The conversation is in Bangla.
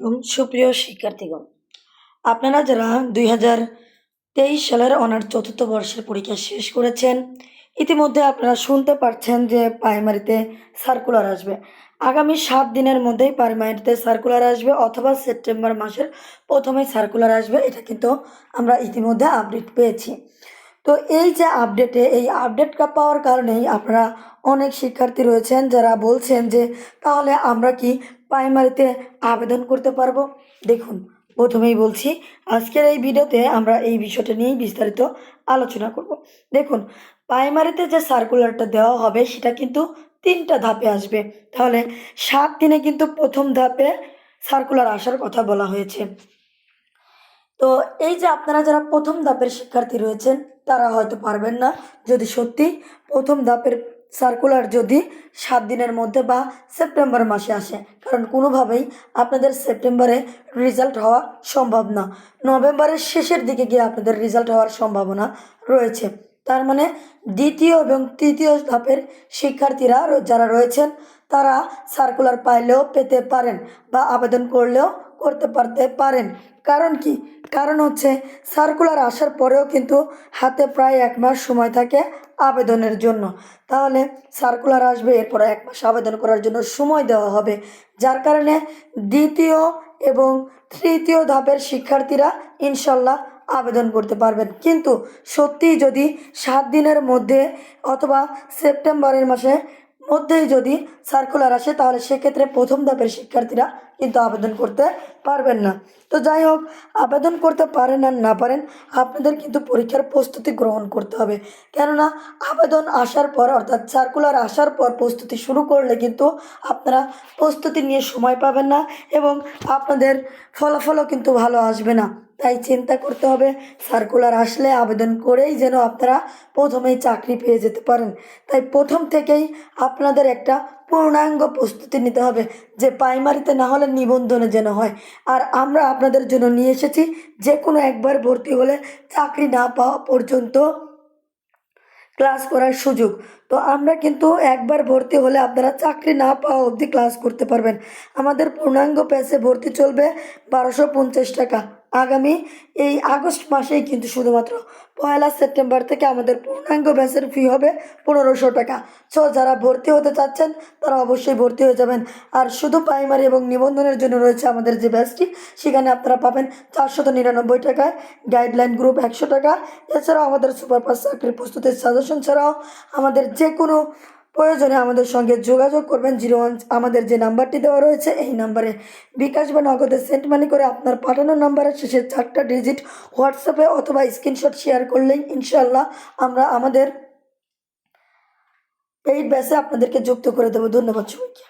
এবং সুপ্রিয় শিক্ষার্থীগণ, আপনারা যারা দুই হাজার তেইশ সালের অনার চতুর্থ বর্ষের পরীক্ষা শেষ করেছেন, ইতিমধ্যে আপনারা শুনতে পারছেন যে প্রাইমারিতে সার্কুলার আসবে। আগামী সাত দিনের মধ্যেই প্রাইমারিতে সার্কুলার আসবে অথবা সেপ্টেম্বর মাসের প্রথমেই সার্কুলার আসবে, এটা কিন্তু আমরা ইতিমধ্যে আপডেট পেয়েছি। তো এই যে আপডেটে এই আপডেটটা পাওয়ার কারণেই আপনারা অনেক শিক্ষার্থী রয়েছেন যারা বলছেন যে তাহলে আমরা কি প্রাইমারিতে আবেদন করতে পারব। দেখুন, প্রথমেই বলছি, আজকের এই ভিডিওতে আমরা এই বিষয়টা নিয়েই বিস্তারিত আলোচনা করব। দেখুন, প্রাইমারিতে যে সার্কুলারটা দেওয়া হবে, সেটা কিন্তু তিনটা ধাপে আসবে। তাহলে সাত দিনে কিন্তু প্রথম ধাপে সার্কুলার আসার কথা বলা হয়েছে। তো এই যে আপনারা যারা প্রথম ধাপের শিক্ষার্থী রয়েছেন, তারা হয়তো পারবেন না। যদি সত্যি প্রথম ধাপের সার্কুলার যদি সাত দিনের মধ্যে বা সেপ্টেম্বর মাসে আসে, কারণ কোনোভাবেই আপনাদের সেপ্টেম্বরে রেজাল্ট হওয়া সম্ভব না। নভেম্বরের শেষের দিকে গিয়ে আপনাদের রেজাল্ট হওয়ার সম্ভাবনা রয়েছে। তার মানে দ্বিতীয় এবং তৃতীয় ধাপের শিক্ষার্থীরা যারা রয়েছেন, তারা সার্কুলার পাইলেও পেতে পারেন বা আবেদন করলেও করতে পারতে পারেন। কারণ কি? কারণ হচ্ছে সার্কুলার আসার পরেও কিন্তু হাতে প্রায় এক মাস সময় থাকে আবেদনের জন্য। তাহলে সার্কুলার আসবে, এরপর এক মাস আবেদন করার জন্য সময় দেওয়া হবে। যার কারণে দ্বিতীয় এবং তৃতীয় ধাপের শিক্ষার্থীরা ইনশাল্লাহ আবেদন করতে পারবেন। কিন্তু সত্যিই যদি সাত দিনের মধ্যে অথবা সেপ্টেম্বরের মাসে মধ্যেই যদি সার্কুলার আসে, তাহলে সেক্ষেত্রে প্রথম ধাপের শিক্ষার্থীরা কিন্তু আবেদন করতে পারবেন না। তো যাই হোক, আবেদন করতে পারেন আর না পারেন, আপনাদের কিন্তু পরীক্ষার প্রস্তুতি গ্রহণ করতে হবে। কেননা, আবেদন আসার পর, অর্থাৎ সার্কুলার আসার পর প্রস্তুতি শুরু করলে কিন্তু আপনারা প্রস্তুতি নিয়ে সময় পাবেন না এবং আপনাদের ফলাফলও কিন্তু ভালো আসবে না। তাই চিন্তা করতে হবে। সার্কুলার আসলে আবেদন করেই যেন আপনারা প্রথমেই চাকরি পেয়ে যেতে পারেন। তাই প্রথম থেকেই আপনাদের একটা পূর্ণাঙ্গ প্রস্তুতি নিতে হবে, যে প্রাইমারিতে না হলে নিবন্ধনে যেন হয়। আর আমরা আপনাদের জন্য নিয়ে এসেছি যে কোনো একবার ভর্তি হলে চাকরি না পাওয়া পর্যন্ত ক্লাস করার সুযোগ। তো আমরা কিন্তু একবার ভর্তি হলে আপনারা চাকরি না পাওয়া অবধি ক্লাস করতে পারবেন। আমাদের পূর্ণাঙ্গ প্যাসে ভর্তি চলবে বারোশো পঞ্চাশ টাকা। আগামী এই আগস্ট মাসেই কিন্তু শুধুমাত্র পয়লা সেপ্টেম্বর থেকে আমাদের পূর্ণাঙ্গ ব্যাচের ফি হবে পনেরোশো টাকা। সো যারা ভর্তি হতে চাচ্ছেন, তারা অবশ্যই ভর্তি হয়ে যাবেন। আর শুধু প্রাইমারি এবং নিবন্ধনের জন্য রয়েছে আমাদের যে ব্যাচটি সেখানে আপনারা পাবেন চারশত নিরানব্বই টাকায় গাইডলাইন গ্রুপ একশো টাকা। এছাড়াও আমাদের সুপার পাস চাকরির প্রস্তুতির সাজেশন ছাড়াও আমাদের যে কোনো প্রয়োজনে আমাদের সঙ্গে যোগাযোগ করবেন জিরো ওয়ান আমাদের যে নাম্বারটি দেওয়া রয়েছে, এই নাম্বারে বিকাশ বা নগদে সেন্ট মানি করে আপনার পাঠানো নাম্বারের শেষে চারটা ডিজিট হোয়াটসঅ্যাপে অথবা স্ক্রিনশট শেয়ার করলেই ইনশাল্লাহ আমরা আমাদের পেইড ব্যাসে আপনাদেরকে যুক্ত করে দেবো। ধন্যবাদ সবাইকে।